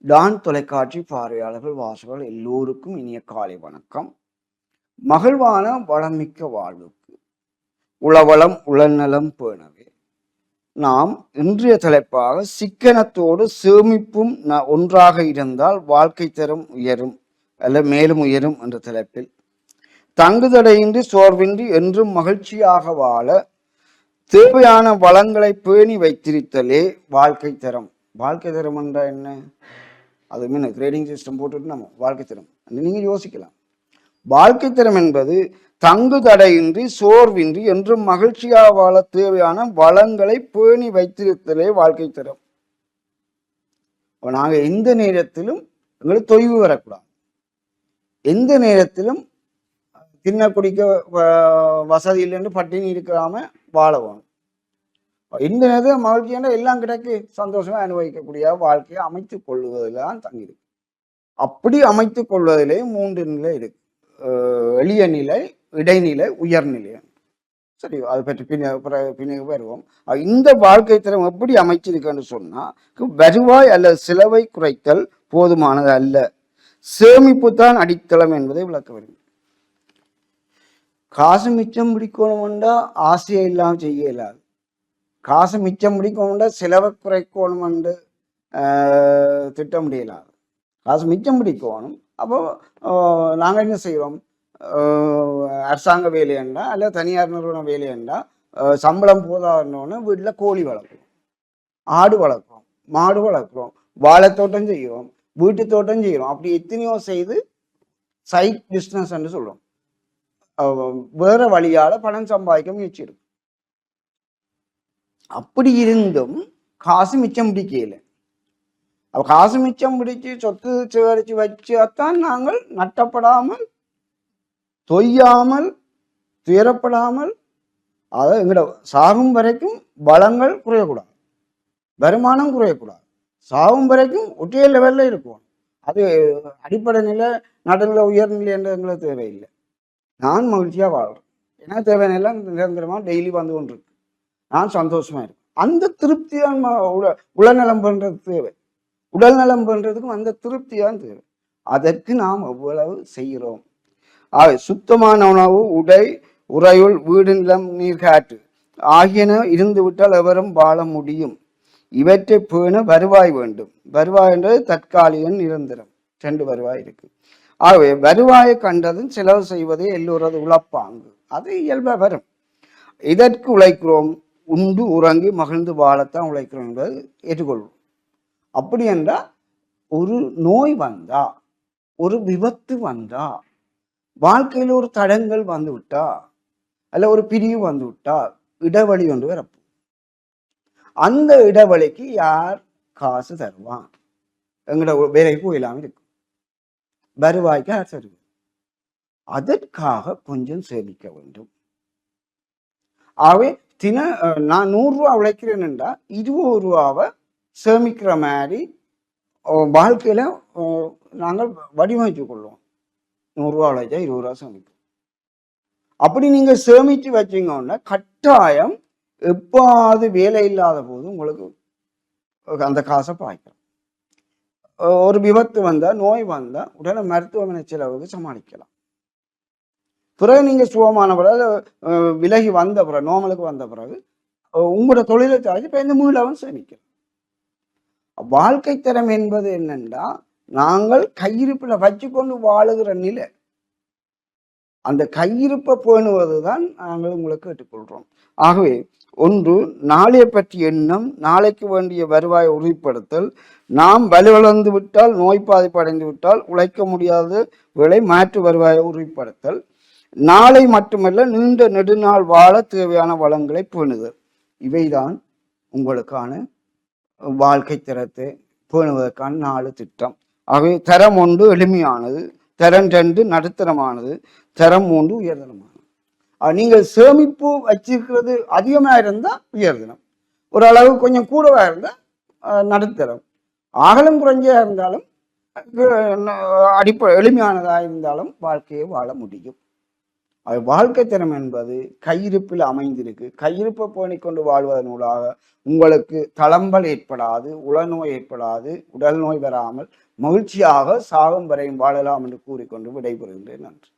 Don தொலைக்காட்சி பார்வையாளர்கள் வாசகர்கள் எல்லோருக்கும் இனிய காலை வணக்கம். மகிழ்வான வளமிக்க வாழ்வுக்கு உளவளம் உளநலம் பேணவே நாம் இன்றைய தலைப்பாக சிக்கனத்தோடு சேமிப்பும் ந- ஒன்றாக இருந்தால் வாழ்க்கை தரம் உயரும் அல்ல மேலும் உயரும் என்ற தலைப்பில் தங்குதடையின்றி சோர்வின்றி என்றும் மகிழ்ச்சியாக வாழ தேவையான வளங்களை பேணி வைத்திருத்தலே வாழ்க்கை தரம். வாழ்க்கை தரம் என்றால் என்ன? அது மீன் கிரேடிங் சிஸ்டம் போட்டுட்டு நம்ம வாழ்க்கை தரம். நீங்கள் யோசிக்கலாம். வாழ்க்கை தரம் என்பது தங்கு தடையின்றி சோர்வின்றி என்றும் மகிழ்ச்சியாக வாழ தேவையான வளங்களை பேணி வைத்திருத்தலே வாழ்க்கை தரம். நாங்கள் எந்த நேரத்திலும் எங்களுக்கு தொய்வு வரக்கூடாது. எந்த நேரத்திலும் தின்ன குடிக்க வ- வசதி இல்லைன்னு பட்டினி இருக்காம வாழ வேணும் இந்த நேரத்தில் மகிழ்ச்சியான எல்லாம் கிடைக்கு. சந்தோஷமா அனுபவிக்கக்கூடிய வாழ்க்கையை அமைத்து கொள்வதில் தான் தங்கியிருக்கு அப்படி அமைத்து கொள்வதிலே மூன்று நிலை இருக்கு. எளிய நிலை இடைநிலை உயர்நிலை. சரி அதை பற்றி பின்ன பிற- பின்னுக்கு வருவோம். இந்த வாழ்க்கை தரம் எப்படி அமைச்சிருக்குன்னு சொன்னா வருவாய் அல்லது செலவை குறைத்தல் போதுமானது அல்ல. சேமிப்பு தான் அடித்தளம் என்பதை விளக்க வேண்டும் காசு மிச்சம் பிடிக்கணும்டா ஆசையை இல்லாமல் செய்ய இயலாது. காசு மிச்சம் பிடிக்கணும்டா செலவை குறைக்கணும்னு திட்டம் முடியலாது காசு மிச்சம் பிடிக்கணும். அப்போ நாங்கள் என்ன செய்வோம்? அரசாங்க வேலையண்டா அல்ல தனியார் நிறுவன வேலையண்டா சம்பளம் போதாதுன்னு வீட்டில் கோழி வளர்க்குறோம் ஆடு வளர்க்குறோம் மாடு வளர்க்குறோம் வாழைத்தோட்டம் செய்கிறோம் வீட்டு தோட்டம் செய்கிறோம் அப்படி எத்தனையோ செய்து சைட் பிஸ்னஸ் சொல்கிறோம் வேற வழியால பணம் சம்பாதிக்க முயற்சி இருக்கு அப்படி இருந்தும் காசு மிச்சம் பிடிக்கல. அப்ப காசு மிச்சம் பிடிச்சு சொத்து சேகரிச்சு வச்சாத்தான் நாங்கள் நட்டப்படாமல் தொய்யாமல் துயரப்படாமல் அதாவது எங்கட சாகும் வரைக்கும் வளங்கள் குறையக்கூடாது. வருமானம் குறையக்கூடாது. சாகும் வரைக்கும் ஒற்றைய லெவல்ல இருக்கும். அது அடிப்படை நிலை நடுநிலை உயர்நிலை என்ற எங்களுக்கு தேவையில்லை. நான் மகிழ்ச்சியாக வாழ்கிறேன் எனக்கு தேவையான எல்லாம் நிரந்தரமாக டெய்லி வந்து கொண்டிருக்கு. நான் சந்தோஷமா இருக்கேன். அந்த திருப்தி தான் உட உடல்நலம் பண்றது தேவை. உடல் நலம் அந்த திருப்தி தான் தேவை. அதற்கு நாம் எவ்வளவு செய்கிறோம்? ஆக சுத்தமான உணவு உடை உறையுள் வீடு நிலம் நீர் காற்று ஆகியன இருந்து விட்டால் எவரும் வாழ முடியும். இவற்றை பேண வருவாய் வேண்டும். வருவாய் என்றது தற்காலிகம் நிரந்தரம். ரெண்டு வருவாய் இருக்கு. ஆகவே வருவாயை கண்டதும் செலவு செய்வதே எல்லோரது உழப்பாங்கு. அது இயல்பாக வரும். இதற்கு உழைக்கிறோம் உண்டு உறங்கி மகிழ்ந்து வாழத்தான் உழைக்கிறோம் என்பது ஏற்றுக்கொள்வோம். அப்படி என்றால் ஒரு நோய் வந்தா ஒரு விபத்து வந்தா வாழ்க்கையில் ஒரு தடங்கள் வந்து விட்டா அல்ல ஒரு பிரிவு வந்து விட்டா இடைவெளி ஒன்று வரப்போம். அந்த இடைவெளிக்கு யார் காசு தருவான்? எங்களோட வேலைக்கு இல்லாமல் இருக்கும் வருவாய்க்கு யார் அதற்காக கொஞ்சம் சேமிக்க வேண்டும். ஆகவே தின நான் நூறுரூவா உழைக்கிறேன் என்றால் இருபது ரூபாவை சேமிக்கிற மாதிரி வாழ்க்கையில் வாழ்க்கையில நாங்கள் வடிவமைத்து கொள்வோம். நூறுரூவா உழைச்சா இருபது ரூபா சேமிக்கும். அப்படி நீங்க சேமித்து வச்சிங்கன்னா கட்டாயம் எப்பாவது வேலை இல்லாத போது உங்களுக்கு அந்த காசை பாய்க்கலாம் ஒரு விபத்து வந்தால் நோய் வந்தால் உடனே மருத்துவமனை செலவுக்கு சமாளிக்கலாம். பிறகு நீங்க சுகமான பிறகு விலகி வந்த பிறகு நோமலுக்கு வந்த பிறகு உங்களோட தொழிலை சார்ஜ் இப்போ இந்த மீளவும் சேமிக்கலாம் வாழ்க்கை தரம் என்பது என்னன்னா நாங்கள் கையிருப்பில் வச்சுக்கொண்டு வாழுகிற நிலை. அந்த கையிருப்பை பேணுவது தான் நாங்கள் உங்களுக்கு கேட்டுக்கொள்கிறோம் ஆகவே ஒன்று நாளைய பற்றி எண்ணம் நாளைக்கு வேண்டிய வருவாயை உறுதிப்படுத்தல். நாம் வலுவிழந்து விட்டால் நோய் பாதிப்படைந்து விட்டால் உழைக்க முடியாத விலை மாற்று வருவாயை உறுதிப்படுத்தல். நாளை மட்டுமல்ல நீண்ட நெடுநாள் வாழ தேவையான வளங்களை பேணுதல். இவைதான் உங்களுக்கான வாழ்க்கை தரத்தை பேணுவதற்கான நாலு திட்டம். ஆகவே தரம் ஒன்று எளிமையானது தரம் ரெண்டு நடுத்தரமானது தரம் மூன்று உயர்தரமானது. நீங்கள் சேமிப்பு வச்சிருக்கிறது அதிகமா இருந்தா உயர்தரம் ஓரளவு கொஞ்சம் கூடவாக இருந்தால் நடுத்தரம். அகலம் குறைஞ்சா இருந்தாலும் அடிப்படை எளிமையானதாக இருந்தாலும் வாழ்க்கையை வாழ முடியும். அது வாழ்க்கை திறம் என்பது கையிருப்பில் அமைந்திருக்கு. கையிருப்பை பேணிக்கொண்டு வாழ்வதனூடாக உங்களுக்கு தளம்பல் ஏற்படாது உளநோய் ஏற்படாது உடல் நோய் வராமல் மகிழ்ச்சியாக சாகும் வரையும் வாழலாம் என்று கூறிக்கொண்டு விடைபெறுகின்றேன். நன்றி.